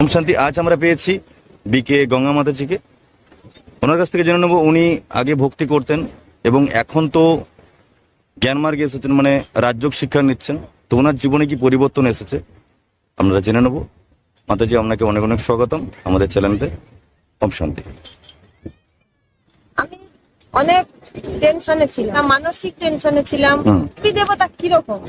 ওম শান্তি আজ আমরা পেয়েছি বিকে গঙ্গা মাতাজিকে। ওনার কাছ থেকে জেনে নেব উনি আগে ভক্তি করতেন এবং এখন তো জ্ঞান মার্গে এসেছেন মানে রাজ্যক শিক্ষা নিচ্ছেন। তো ওনার জীবনে কি পরিবর্তন এসেছে? আমরা জেনে নেব। মাতাজি আপনাকে অনেক অনেক স্বাগতম আমাদের চ্যানেলতে। ওম শান্তি। আমি অনেক টেনশনে ছিলাম মানসিক টেনশনে ছিলাম। দেবতা কীরকম?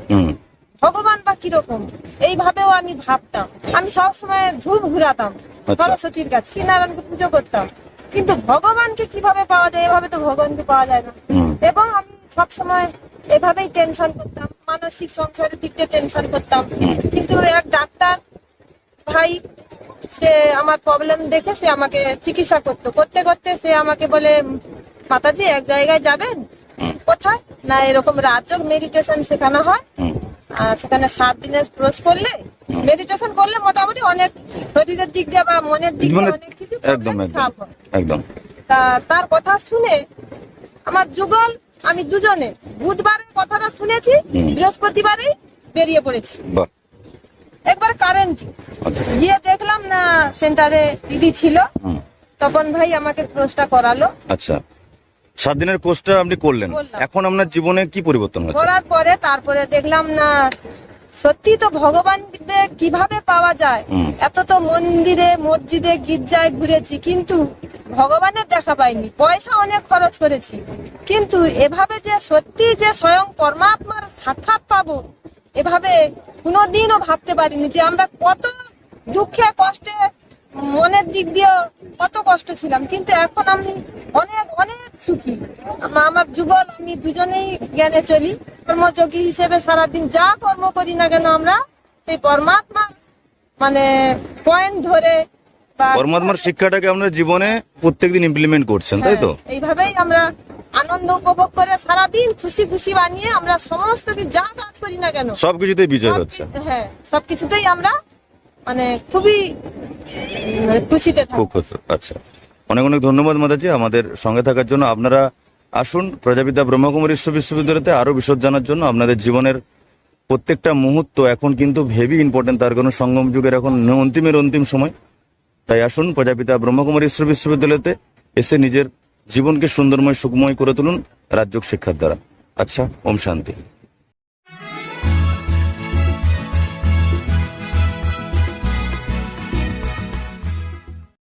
ভগবান বা কীরকম? এইভাবেও আমি ভাবতাম। আমি সবসময় ধূপ ঘুরাতাম আচ্ছা। সরস্বতীর কাছে নারায়ণকে পুজো করতাম। কিন্তু ভগবানকে কীভাবে পাওয়া যায় এভাবে তো ভগবানকে পাওয়া যায় না। এবং আমি সবসময় এভাবেই টেনশন করতাম মানসিক সংসারের দিক দিয়ে টেনশন করতাম। কিন্তু এক ডাক্তার ভাই সে আমার প্রবলেম দেখে সে আমাকে চিকিৎসা করতো। করতে করতে সে আমাকে বলে মাতাজি এক জায়গায় যাবেন? কোথায়? না এরকম রাজযোগ মেডিটেশন শেখানো হয়? আর সেখানে সাত দিনের কোর্স করলে মেডিটেশন করলে মোটামুটি অনেক শরীরের দিক দিয়ে বা মনের দিক দিয়ে মানে অনেক কিছু একদম একদম তা তার কথা শুনে আমার যুগল আমি দুজনে বুধবারের কথাটা শুনেছি হুম। বৃহস্পতিবারে বেরিয়ে পড়েছি। একবার কারেন্ট আচ্ছা। গিয়ে দেখলাম না সেন্টারে দিদি ছিল। তপন ভাই আমাকে কোর্সটা করালো। আচ্ছা। সাত দিনের কোর্সটা আপনি করলেন। করলাম। এখন আপনার জীবনে কি পরিবর্তন হচ্ছে করার পরে তারপরে দেখলাম না সত্যি তো ভগবানকে কীভাবে পাওয়া যায়? হুম। এত তো মন্দিরে মসজিদে গির্জায় ঘুরেছি কিন্তু ভগবানের দেখা পাইনি। পয়সা অনেক খরচ করেছি। কিন্তু এভাবে যে সত্যি যে স্বয়ং পরমাত্মার সাক্ষাৎ পাবো এভাবে কোনোদিনও ভাবতে পারিনি যে আমরা কত দুঃখে কষ্টে মনের দিক দিয়ে কত কষ্ট ছিলাম। কিন্তু এখন আমি অনেক অনেক সুখী আমা- আমার যুগল আমি দুজনেই জ্ঞানে চলি। কর্মযোগী হিসেবে সারাদিন যা কর্ম করি না কেন আমরা সেই পরমাত্মা মানে পয়েন্ট ধরে পরমাত্মার শিক্ষাটাকে আপনার জীবনে প্রত্যেকদিন ইমপ্লিমেন্ট করছেন তাই তো? হ্যাঁ, এইভাবেই আমরা আনন্দ উপভোগ করে সারাদিন খুশি খুশি বানিয়ে আমরা সমস্ত কিছু যা কাজ করি না কেন সবকিছুতেই বিজয় হচ্ছে। হ্যাঁ সবকিছুতেই আমরা মানে খুবই উম, খুশিতে থাকি। আচ্ছা। অনেক অনেক ধন্যবাদ মাতাজি, আমাদের সঙ্গে থাকার জন্য। আপনারা আসুন, প্রজাপিতা ব্রহ্মকুমারী বিশ্ব বিশ্ববিদ্যালয়তে আরও বিশদ জানার জন্য। আপনাদের জীবনের প্রত্যেকটা মুহূর্ত এখন কিন্তু হেভি ইম্পর্টেন্ট তার কারণ সঙ্গম যুগের এখন অন্তিমের অন্তিম সময়। তাই আসুন, প্রজাপিতা ব্রহ্মকুমারী বিশ্ব বিশ্ববিদ্যালয়তে এসে নিজের জীবনকে সুন্দরময়, সুখময় করে তুলুন রাজ্যক শিক্ষার দ্বারা। আচ্ছা ওম শান্তি।